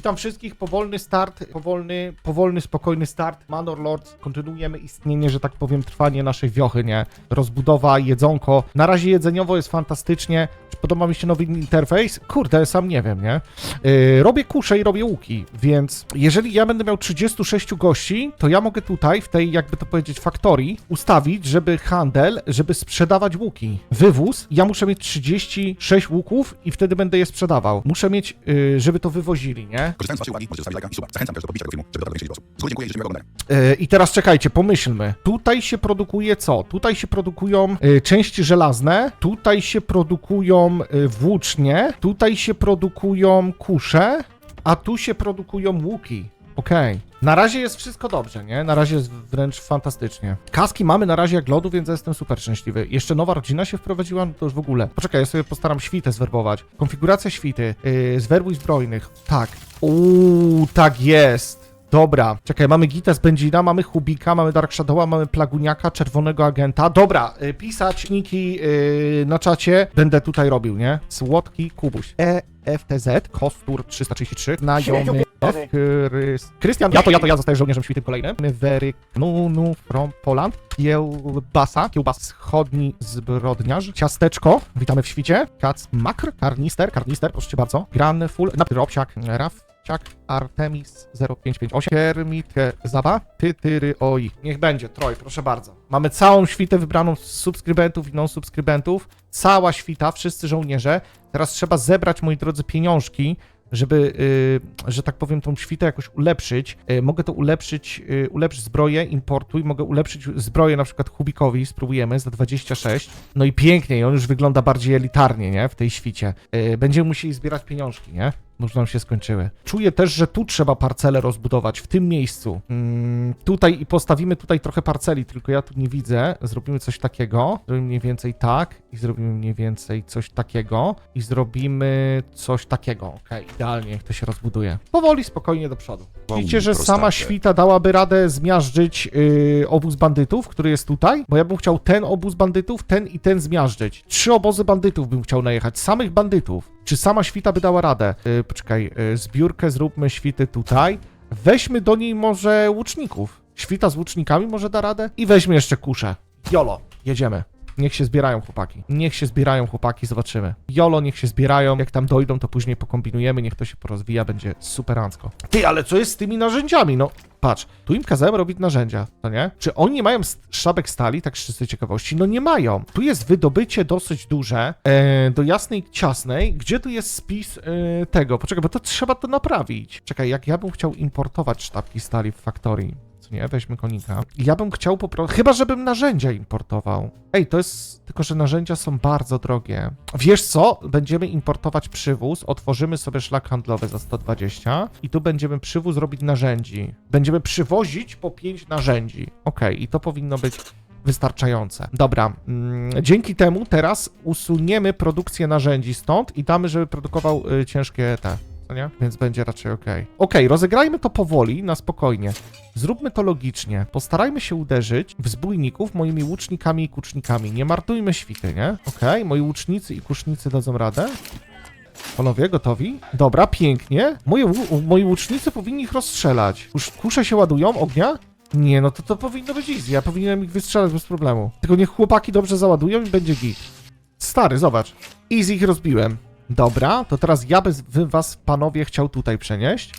Witam wszystkich, powolny start, powolny, powolny, spokojny start. Manor Lords, kontynuujemy istnienie, że tak powiem, trwanie naszej wiochy, nie? Rozbudowa, jedzonko. Na razie jedzeniowo jest fantastycznie. Czy podoba mi się nowy interfejs? Kurde, sam nie wiem, nie? Yy, robię kusze i robię łuki, więc jeżeli ja będę miał 36 gości, to ja mogę tutaj, w tej, jakby to powiedzieć, faktorii, ustawić, żeby handel, żeby sprzedawać łuki. Wywóz, ja muszę mieć 36 łuków i wtedy będę je sprzedawał. Muszę mieć, yy, żeby to wywozili, nie? Korzystając z uwagi, możecie zostawić lajka i suba. Zachęcam też do tego filmu, żeby dotarł do osób. Z góry dziękuję i oglądania. Yy, I teraz czekajcie, pomyślmy. Tutaj się produkuje co? Tutaj się produkują yy, części żelazne, tutaj się produkują yy, włócznie, tutaj się produkują kusze, a tu się produkują łuki. Okej. Na razie jest wszystko dobrze, nie? Na razie jest wręcz fantastycznie. Kaski mamy na razie jak lodu, więc jestem super szczęśliwy. Jeszcze nowa rodzina się wprowadziła, no to już w ogóle. Poczekaj, ja sobie postaram świtę zwerbować. Konfiguracja świty, yy, zwerbuj zbrojnych. Tak. Uuu, tak jest. Dobra, czekaj, mamy Gita z Benzina, mamy Hubika, mamy Dark Shadowa, mamy Plaguniaka, Czerwonego Agenta. Dobra, y, pisać niki y, na czacie będę tutaj robił, nie? Słodki Kubuś. E, FTZ, Kostur 333, znajomy F, Krys... Krystian, ja to, ja to, ja zostaję żołnierzem świtym kolejnym. Wery, Nunu from Poland, Kiełbasa, Kiełbas wschodni zbrodniarz, Ciasteczko, witamy w świcie, Kac Makr, Karnister, Karnister, proszę cię bardzo, Grany Full, Robsiak, Raf, Ciak, Artemis 0558, Kermit, Zaba, Tytyry, oj. Niech będzie, Troj, proszę bardzo. Mamy całą świtę wybraną z subskrybentów i non-subskrybentów. Cała świta, wszyscy żołnierze. Teraz trzeba zebrać, moi drodzy, pieniążki, żeby, yy, że tak powiem, tą świtę jakoś ulepszyć. Yy, mogę to ulepszyć, yy, ulepszyć zbroję importu i mogę ulepszyć zbroję na przykład Hubikowi, spróbujemy, za 26. No i pięknie, on już wygląda bardziej elitarnie, nie, w tej świcie. Yy, będziemy musieli zbierać pieniążki, nie? Już nam się skończyły. Czuję też, że tu trzeba parcelę rozbudować, w tym miejscu. Mm, tutaj i postawimy tutaj trochę parceli, tylko ja tu nie widzę. Zrobimy coś takiego. Zrobimy mniej więcej tak i zrobimy mniej więcej coś takiego i zrobimy coś takiego. Okej, idealnie, jak to się rozbuduje. Powoli, spokojnie do przodu. Widzicie, że sama świta dałaby radę zmiażdżyć yy, obóz bandytów, który jest tutaj? Bo ja bym chciał ten obóz bandytów, ten i ten zmiażdżyć. Trzy obozy bandytów bym chciał najechać, samych bandytów. Czy sama świta by dała radę? Yy, poczekaj, yy, zbiórkę zróbmy świty tutaj. Weźmy do niej może łuczników. Świta z łucznikami może da radę? I weźmy jeszcze kuszę. Jolo, jedziemy. Niech się zbierają chłopaki. Niech się zbierają chłopaki, zobaczymy. Jolo, niech się zbierają. Jak tam dojdą, to później pokombinujemy, niech to się porozwija, będzie superancko. Ty, ale co jest z tymi narzędziami? No, patrz, tu im kazałem robić narzędzia, no nie? Czy oni nie mają szabek stali, tak z ciekawości? No nie mają. Tu jest wydobycie dosyć duże, e, do jasnej ciasnej. Gdzie tu jest spis e, tego? Poczekaj, bo to trzeba to naprawić. Czekaj, jak ja bym chciał importować sztabki stali w faktorii, co nie? Weźmy konika. Ja bym chciał po prostu... Chyba, żebym narzędzia importował. Ej, to jest... Tylko, że narzędzia są bardzo drogie. Wiesz co? Będziemy importować przywóz, otworzymy sobie szlak handlowy za 120 i tu będziemy przywóz robić narzędzi. Będziemy przywozić po 5 narzędzi. Okej, i to powinno być wystarczające. Dobra, mm, dzięki temu teraz usuniemy produkcję narzędzi stąd i damy, żeby produkował y, ciężkie te, co nie? Więc będzie raczej okej. Okej, rozegrajmy to powoli, na spokojnie. Zróbmy to logicznie. Postarajmy się uderzyć w zbójników moimi łucznikami i kucznikami. Nie martujmy świty, nie? Okej, moi łucznicy i kusznicy dadzą radę. Panowie, gotowi? Dobra, pięknie. Moje, moi łucznicy powinni ich rozstrzelać. Już kusze się ładują ognia? Nie, no to to powinno być easy. Ja powinienem ich wystrzelać bez problemu. Tylko niech chłopaki dobrze załadują i będzie git. Stary, zobacz. Easy ich rozbiłem. Dobra, to teraz ja bym was, panowie, chciał tutaj przenieść.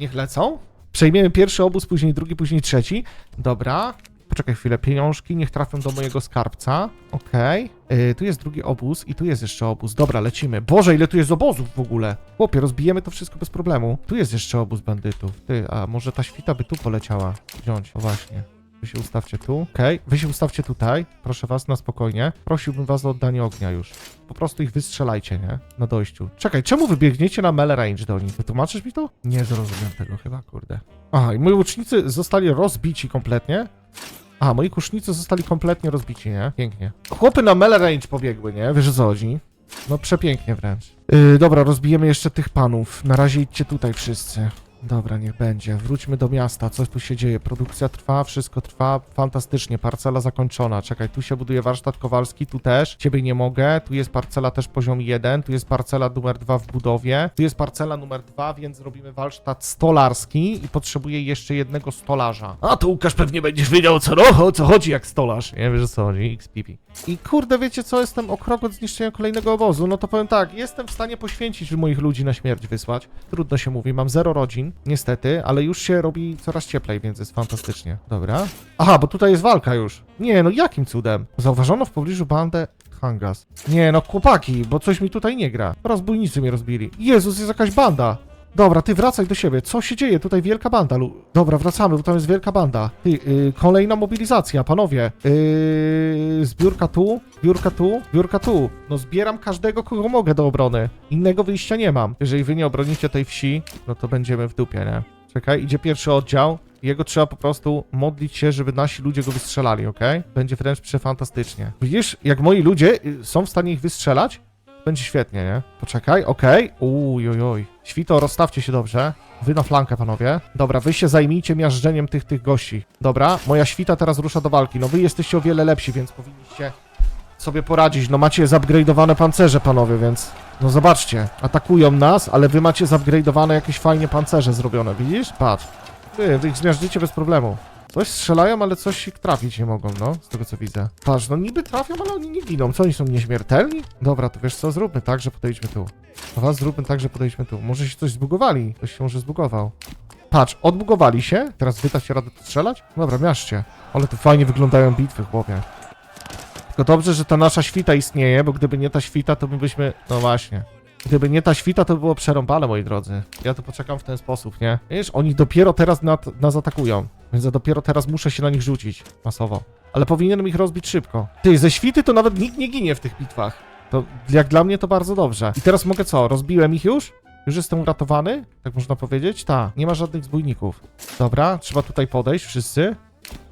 Niech lecą. Przejmiemy pierwszy obóz, później drugi, później trzeci. Dobra. Poczekaj chwilę, pieniążki niech trafią do mojego skarbca. Okej. Yy, tu jest drugi obóz i tu jest jeszcze obóz. Dobra, lecimy. Boże, ile tu jest obozów w ogóle. Chłopie, rozbijemy to wszystko bez problemu. Tu jest jeszcze obóz bandytów. Ty, a może ta świta by tu poleciała? Wziąć, o właśnie. Wy się ustawcie tu. Okej, wy się ustawcie tutaj. Proszę was, na spokojnie. Prosiłbym was o oddanie ognia już. Po prostu ich wystrzelajcie, nie? Na dojściu. Czekaj, czemu wybiegniecie na melee range do nich? Wytłumaczysz mi to? Nie zrozumiem tego chyba, kurde. Aha, i moi łucznicy zostali rozbici kompletnie. A, moi kusznicy zostali kompletnie rozbici, nie? Pięknie. Chłopy na melee range pobiegły, nie? Wiesz co chodzi? No przepięknie wręcz. Yy, dobra, rozbijemy jeszcze tych panów. Na razie idźcie tutaj wszyscy. Dobra, niech będzie. Wróćmy do miasta. Co tu się dzieje? Produkcja trwa, wszystko trwa. Fantastycznie. Parcela zakończona. Czekaj, tu się buduje warsztat kowalski, tu też. Ciebie nie mogę. Tu jest parcela też poziom 1. Tu jest parcela numer 2 w budowie. Tu jest parcela numer 2, więc robimy warsztat stolarski i potrzebuję jeszcze jednego stolarza. A to Łukasz pewnie będziesz wiedział co, no, o co chodzi jak stolarz. Nie wiesz o co chodzi, XPP. I kurde, wiecie co? Jestem o krok od zniszczenia kolejnego obozu. No to powiem tak, jestem w stanie poświęcić moich ludzi na śmierć wysłać. Trudno się mówi, mam zero rodzin, niestety, ale już się robi coraz cieplej, więc jest fantastycznie. Dobra. Aha, bo tutaj jest walka już. Nie, no jakim cudem? Zauważono w pobliżu bandę Hangas. Nie, no chłopaki, bo coś mi tutaj nie gra. Rozbójnicy mnie rozbili. Jezus, jest jakaś banda. Dobra, ty wracaj do siebie. Co się dzieje? Tutaj wielka banda. Dobra, wracamy, bo tam jest wielka banda. Ty, yy, kolejna mobilizacja, panowie. Yy, zbiórka tu, zbiórka tu, zbiórka tu. No zbieram każdego, kogo mogę do obrony. Innego wyjścia nie mam. Jeżeli wy nie obronicie tej wsi, no to będziemy w dupie, nie? Czekaj, idzie pierwszy oddział. Jego trzeba po prostu modlić się, żeby nasi ludzie go wystrzelali, okej? Będzie wręcz przefantastycznie. Widzisz, jak moi ludzie y, są w stanie ich wystrzelać, będzie świetnie, nie? Poczekaj, okej. Uj, oj, oj. Świto, rozstawcie się dobrze. Wy na flankę, panowie. Dobra, wy się zajmijcie miażdżeniem tych, tych gości. Dobra, moja świta teraz rusza do walki. No wy jesteście o wiele lepsi, więc powinniście sobie poradzić. No macie zupgrade'owane pancerze, panowie, więc... No zobaczcie, atakują nas, ale wy macie zupgrade'owane jakieś fajnie pancerze zrobione, widzisz? Patrz. Ty, wy ich zmiażdżycie bez problemu. Coś strzelają, ale coś trafić nie mogą, no, z tego co widzę. Patrz, no niby trafią, ale oni nie giną. Co, oni są nieśmiertelni? Dobra, to wiesz co, zróbmy tak, że podejdźmy tu. Dobra, zróbmy tak, że podejdźmy tu. Może się coś zbugowali. Ktoś się może zbugował. Patrz, odbugowali się. Teraz wy się radę strzelać? Dobra, miaszcie. Ale tu fajnie wyglądają bitwy, chłopie. Tylko dobrze, że ta nasza świta istnieje, bo gdyby nie ta świta, to my byśmy... No właśnie. Gdyby nie ta świta, to by było przerąbane, moi drodzy. Ja to poczekam w ten sposób, nie? Wiesz, oni dopiero teraz nad, nas atakują. Więc ja dopiero teraz muszę się na nich rzucić. Masowo. Ale powinienem ich rozbić szybko. Ty, ze świty to nawet nikt nie ginie w tych bitwach. To jak dla mnie to bardzo dobrze. I teraz mogę co? Rozbiłem ich już? Już jestem uratowany? Tak można powiedzieć? Ta, nie ma żadnych zbójników. Dobra, trzeba tutaj podejść wszyscy.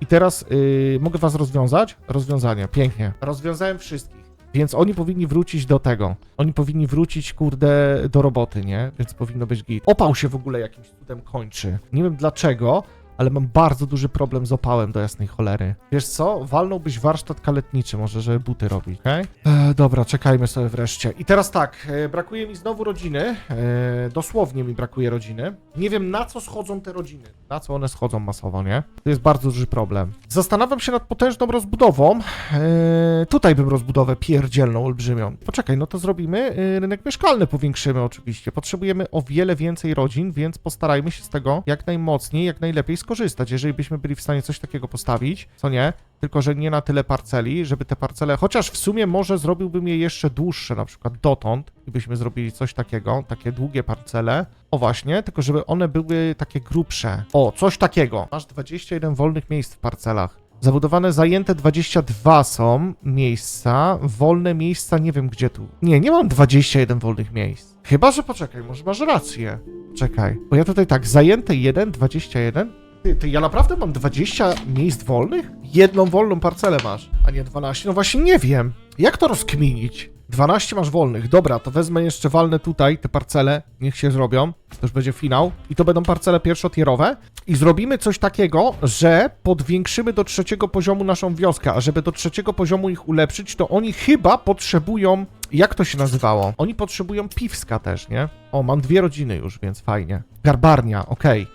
I teraz yy, mogę was rozwiązać? Rozwiązanie, pięknie. Rozwiązałem wszystkich. Więc oni powinni wrócić do tego. Oni powinni wrócić, kurde, do roboty, nie? Więc powinno być git. Opał się w ogóle jakimś cudem kończy. Nie wiem dlaczego, ale mam bardzo duży problem z opałem do jasnej cholery. Wiesz co? Walnąłbyś warsztat kaletniczy, może, żeby buty robić, okej? E, dobra, czekajmy sobie wreszcie. I teraz tak, e, brakuje mi znowu rodziny. E, dosłownie mi brakuje rodziny. Nie wiem, na co schodzą te rodziny. Na co one schodzą masowo, nie? To jest bardzo duży problem. Zastanawiam się nad potężną rozbudową. E, tutaj bym rozbudowę pierdzielną, olbrzymią. Poczekaj, no to zrobimy. E, rynek mieszkalny powiększymy oczywiście. Potrzebujemy o wiele więcej rodzin, więc postarajmy się z tego jak najmocniej, jak najlepiej skorzystać. Jeżeli byśmy byli w stanie coś takiego postawić, co nie? Tylko, że nie na tyle parceli, żeby te parcele, chociaż w sumie może zrobiłbym je jeszcze dłuższe, na przykład dotąd, i byśmy zrobili coś takiego, takie długie parcele. O właśnie, tylko żeby one były takie grubsze. O, coś takiego. Masz 21 wolnych miejsc w parcelach. Zabudowane zajęte 22 są miejsca, wolne miejsca nie wiem gdzie tu. Nie, nie mam 21 wolnych miejsc. Chyba, że poczekaj, może masz rację. Czekaj, bo ja tutaj tak, zajęte 1, 21. Ty, ty, ja naprawdę mam 20 miejsc wolnych? Jedną wolną parcelę masz, a nie 12. No właśnie nie wiem. Jak to rozkminić? 12 masz wolnych. Dobra, to wezmę jeszcze walne tutaj te parcele. Niech się zrobią. To już będzie finał. I to będą parcele pierwszotierowe. I zrobimy coś takiego, że podwiększymy do trzeciego poziomu naszą wioskę. A żeby do trzeciego poziomu ich ulepszyć, to oni chyba potrzebują. Jak to się nazywało? Oni potrzebują piwska też, nie? O, mam dwie rodziny już, więc fajnie. Garbarnia, okej.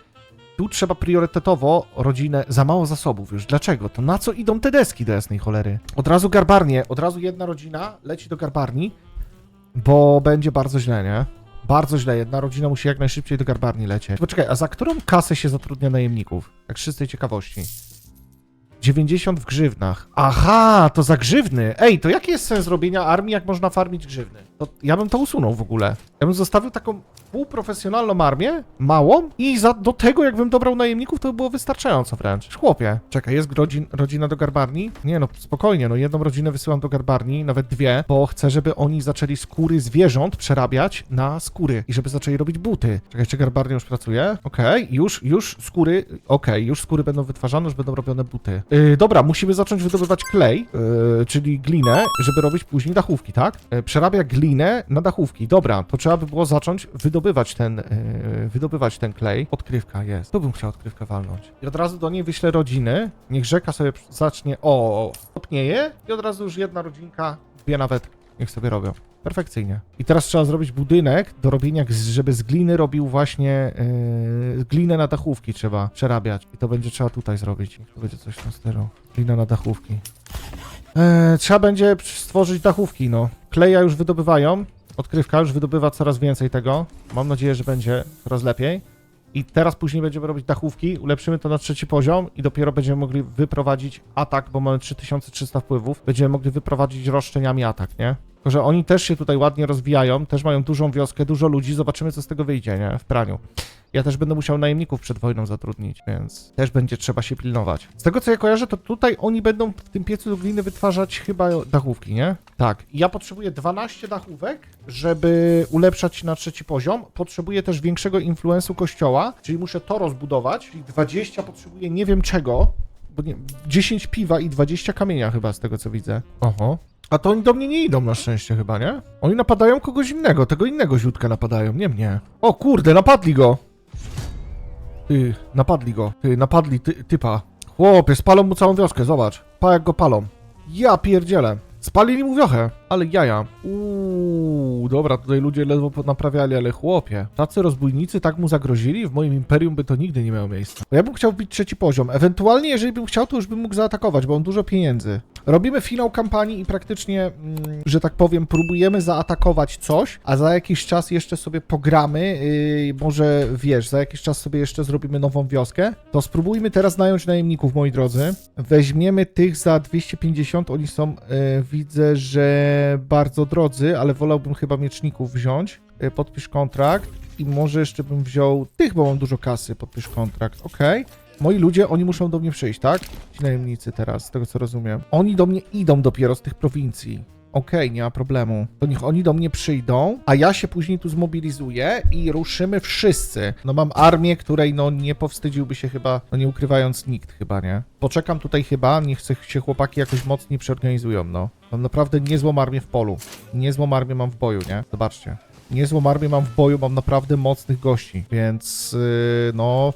Tu trzeba priorytetowo rodzinę, za mało zasobów już. Dlaczego? To na co idą te deski do jasnej cholery? Od razu garbarnie, od razu jedna rodzina leci do garbarni, bo będzie bardzo źle, nie? Bardzo źle, jedna rodzina musi jak najszybciej do garbarni lecieć. Poczekaj, a za którą kasę się zatrudnia najemników? Tak z ciekawości. 90 w grzywnach. Aha, to za grzywny. Ej, to jaki jest sens robienia armii, jak można farmić grzywny? To ja bym to usunął w ogóle. Ja bym zostawił taką półprofesjonalną armię, małą i za, do tego, jakbym dobrał najemników, to by było wystarczająco wręcz. Chłopie. Czekaj, jest rodzin, rodzina do garbarni? Nie no, spokojnie, no jedną rodzinę wysyłam do garbarni, nawet dwie, bo chcę, żeby oni zaczęli skóry zwierząt przerabiać na skóry i żeby zaczęli robić buty. Czekaj, czy garbarnia już pracuje? Okej, już, już skóry, okej, już skóry będą wytwarzane, już będą robione buty. Yy, dobra, musimy zacząć wydobywać klej, yy, czyli glinę, żeby robić później dachówki, tak? Yy, przerabia glinę na dachówki. Dobra, to trzeba trzeba by było zacząć wydobywać ten, yy, wydobywać ten klej. Odkrywka jest. Tu bym chciał odkrywkę walnąć. I od razu do niej wyślę rodziny. Niech rzeka sobie zacznie, o, topnieje i od razu już jedna rodzinka, dwie nawet, niech sobie robią. Perfekcyjnie. I teraz trzeba zrobić budynek do robienia, żeby z gliny robił właśnie yy, glinę na dachówki trzeba przerabiać. I to będzie trzeba tutaj zrobić. To będzie coś tym stylu. Glina na dachówki. E, trzeba będzie stworzyć dachówki, no. Kleja już wydobywają. Odkrywka już wydobywa coraz więcej tego. Mam nadzieję, że będzie coraz lepiej. I teraz później będziemy robić dachówki, ulepszymy to na trzeci poziom i dopiero będziemy mogli wyprowadzić atak, bo mamy 3300 wpływów. Będziemy mogli wyprowadzić roszczeniami atak, nie? Tylko, że oni też się tutaj ładnie rozwijają, też mają dużą wioskę, dużo ludzi, zobaczymy co z tego wyjdzie, nie? W praniu. Ja też będę musiał najemników przed wojną zatrudnić, więc też będzie trzeba się pilnować. Z tego co ja kojarzę, to tutaj oni będą w tym piecu do gliny wytwarzać chyba dachówki, nie? Tak. Ja potrzebuję 12 dachówek, żeby ulepszać na trzeci poziom. Potrzebuję też większego influensu kościoła, czyli muszę to rozbudować. Czyli 20 potrzebuję nie wiem czego, bo nie, 10 piwa i 20 kamienia chyba z tego co widzę. Oho. A to oni do mnie nie idą na szczęście chyba, nie? Oni napadają kogoś innego, tego innego ziutka napadają, nie mnie. O kurde, napadli go! Ty, napadli go. Ty, napadli ty, typa. Chłopie, spalą mu całą wioskę, zobacz. Pa jak go palą. Ja pierdzielę. Spalili mu wiochę, ale jaja. Uuu, dobra, tutaj ludzie ledwo naprawiali, ale chłopie. Tacy rozbójnicy tak mu zagrozili? W moim imperium by to nigdy nie miało miejsca. Ja bym chciał wbić trzeci poziom. Ewentualnie, jeżeli bym chciał, to już bym mógł zaatakować, bo mam dużo pieniędzy. Robimy finał kampanii i praktycznie, mm, że tak powiem, próbujemy zaatakować coś, a za jakiś czas jeszcze sobie pogramy. Yy, może wiesz, za jakiś czas sobie jeszcze zrobimy nową wioskę. To spróbujmy teraz nająć najemników, moi drodzy. Weźmiemy tych za 250. Oni są, yy, widzę, że bardzo drodzy, ale wolałbym chyba mieczników wziąć. Yy, podpisz kontrakt. I może jeszcze bym wziął tych, bo mam dużo kasy. Podpisz kontrakt. Okej. Moi ludzie, oni muszą do mnie przyjść, tak? Ci najemnicy teraz, z tego co rozumiem. Oni do mnie idą dopiero z tych prowincji. Okej, nie ma problemu. To niech oni do mnie przyjdą, a ja się później tu zmobilizuję i ruszymy wszyscy. No mam armię, której no nie powstydziłby się chyba, no nie ukrywając nikt chyba, nie? Poczekam tutaj chyba, niech się chłopaki jakoś mocniej przeorganizują, no. Mam naprawdę niezłą armię w polu. Niezłą armię mam w boju, nie? Zobaczcie. Niezłą armię mam w boju, mam naprawdę mocnych gości, więc yy, no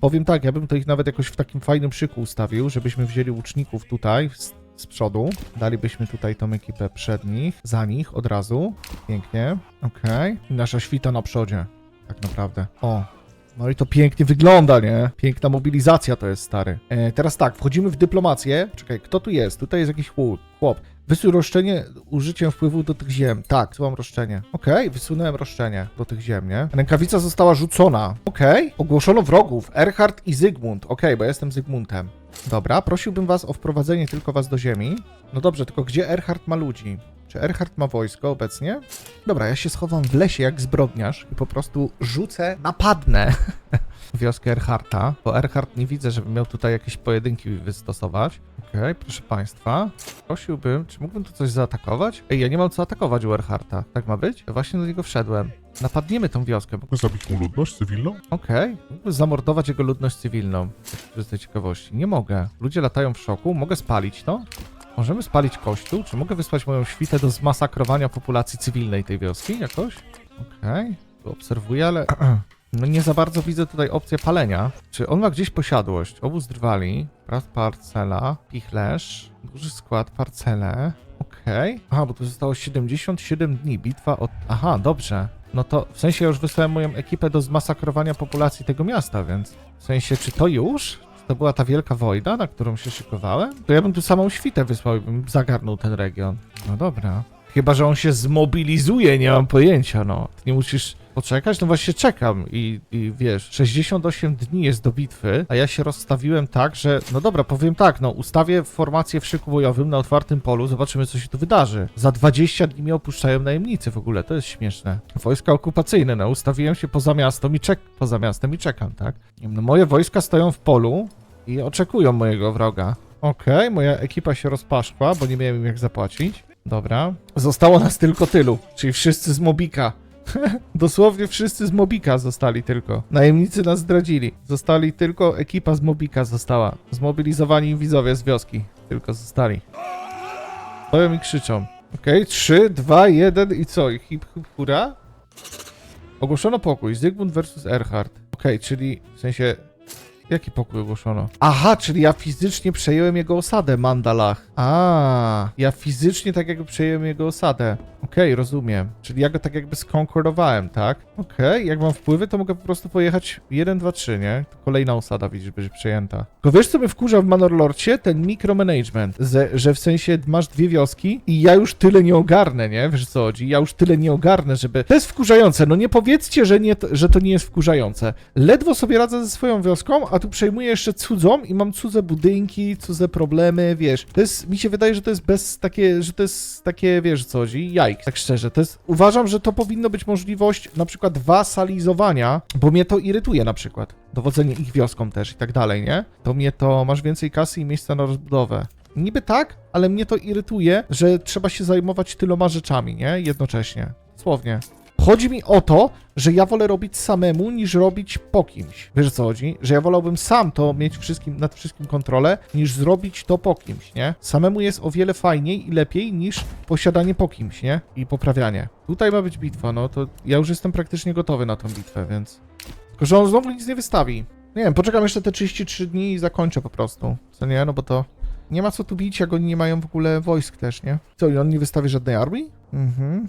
powiem tak, ja bym to ich nawet jakoś w takim fajnym szyku ustawił, żebyśmy wzięli łuczników tutaj z, z przodu, dalibyśmy tutaj tą ekipę przed nich, za nich od razu, pięknie, okej, I nasza świta na przodzie, tak naprawdę, o. No i to pięknie wygląda, nie? Piękna mobilizacja to jest, stary. E, teraz tak, wchodzimy w dyplomację. Czekaj, kto tu jest? Tutaj jest jakiś chłop. Wysuń roszczenie użyciem wpływu do tych ziem. Tak, wysyłam roszczenie. Okej, wysunąłem roszczenie do tych ziem, nie? Rękawica została rzucona. Okej. Ogłoszono wrogów. Erhard i Zygmunt. Okej, bo ja jestem Zygmuntem. Dobra, prosiłbym was o wprowadzenie tylko was do ziemi. No dobrze, tylko gdzie Erhard ma ludzi? Czy Erhard ma wojsko obecnie? Dobra, ja się schowam w lesie jak zbrodniarz i po prostu rzucę, napadnę wioskę Erharta, bo Erhard nie widzę, żeby miał tutaj jakieś pojedynki wystosować. Okej, proszę państwa. Prosiłbym, czy mógłbym tu coś zaatakować? Ej, ja nie mam co atakować u Erharta. Tak ma być? Ja właśnie do niego wszedłem. Napadniemy tą wioskę. Mogę zabić mu ludność cywilną? Okej. Mógłbym zamordować jego ludność cywilną. Z tej ciekawości. Nie mogę. Ludzie latają w szoku. Mogę spalić to? Możemy spalić kościół? Czy mogę wysłać moją świtę do zmasakrowania populacji cywilnej tej wioski jakoś? Okej. Tu Obserwuję, ale... No nie za bardzo widzę tutaj opcję palenia. Czy on ma gdzieś posiadłość? Obóz drwali, brat parcela, pichlerz, duży skład, parcele. Okej. Aha, bo tu zostało 77 dni. Bitwa od... Aha, dobrze. No to w sensie już wysłałem moją ekipę do zmasakrowania populacji tego miasta, więc w sensie, czy to już? To była ta wielka wojna, na którą się szykowałem? To ja bym tu samą świtę wysłał i bym zagarnął ten region. No dobra. Chyba, że on się zmobilizuje, nie mam pojęcia, no. Ty nie musisz poczekać? No właśnie czekam i, i wiesz, 68 dni jest do bitwy, a ja się rozstawiłem tak, że no dobra, powiem tak, no ustawię formację w szyku bojowym na otwartym polu, zobaczymy co się tu wydarzy. Za 20 dni mnie opuszczają najemnicy w ogóle, to jest śmieszne. Wojska okupacyjne, no ustawiłem się poza miastem i czek poza miastem i czekam, tak? No moje wojska stoją w polu i oczekują mojego wroga. Okej, moja ekipa się rozpaszkła, bo nie miałem im jak zapłacić. Dobra. Zostało nas tylko tylu, czyli wszyscy z Mobika. Dosłownie wszyscy z Mobika zostali tylko. Najemnicy nas zdradzili. Zostali tylko ekipa z Mobika została. Zmobilizowani widzowie z wioski. Tylko zostali. Stoją i krzyczą. Okej, 3, 2, 1 i co? Hip hip hura? Ogłoszono pokój. Zygmunt versus Erhard. Okej, czyli w sensie... Jaki pokój ogłoszono? Aha, czyli ja fizycznie przejąłem jego osadę, Mandalach. A, ja fizycznie tak jakby przejąłem jego osadę. Okej, rozumiem. Czyli ja go tak jakby skonkurowałem, tak? Okej, jak mam wpływy, to mogę po prostu pojechać 1, 2, 3, nie? To kolejna osada, widzisz, będzie przejęta. Tylko wiesz, co mnie wkurza w Manorlorcie? Ten micromanagement, że, że w sensie masz dwie wioski i ja już tyle nie ogarnę, nie? Wiesz co chodzi? Ja już tyle nie ogarnę, żeby... To jest wkurzające, no nie powiedzcie, że, nie, że to nie jest wkurzające. Ledwo sobie radzę ze swoją wioską, a tu przejmuję jeszcze cudzą i mam cudze budynki, cudze problemy, wiesz. To jest, mi się wydaje, że to jest bez takie, że to jest takie, wiesz co chodzi? Jajk, tak szczerze. To jest, uważam, że to powinno być możliwość na przykład wasalizowania, bo mnie to irytuje na przykład. Dowodzenie ich wioską też i tak dalej, nie? To mnie to, masz więcej kasy i miejsca na rozbudowę. Niby tak, ale mnie to irytuje, że trzeba się zajmować tyloma rzeczami, nie? Jednocześnie. Słownie. Chodzi mi o to, że ja wolę robić samemu niż robić po kimś. Wiesz o co chodzi? Że ja wolałbym sam to mieć wszystkim, nad wszystkim kontrolę, niż zrobić to po kimś, nie? Samemu jest o wiele fajniej i lepiej niż posiadanie po kimś, nie? I poprawianie. Tutaj ma być bitwa, no to ja już jestem praktycznie gotowy na tą bitwę, więc... Tylko, że on znowu nic nie wystawi. Nie wiem, poczekam jeszcze te 33 dni i zakończę po prostu. Co nie? No bo to... Nie ma co tu bić, jak oni nie mają w ogóle wojsk też, nie? Co, i on nie wystawi żadnej armii? Mhm.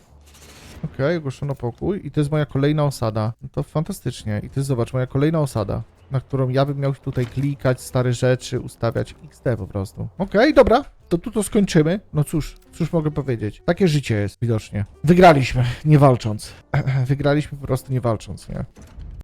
Okej, ogłoszono pokój i to jest moja kolejna osada. No to fantastycznie. I to jest, zobacz, moja kolejna osada, na którą ja bym miał tutaj klikać, stare rzeczy, ustawiać XD po prostu. Okej, dobra, to tu to skończymy. No cóż, cóż mogę powiedzieć. Takie życie jest, widocznie. Wygraliśmy, nie walcząc. Wygraliśmy po prostu nie walcząc, nie?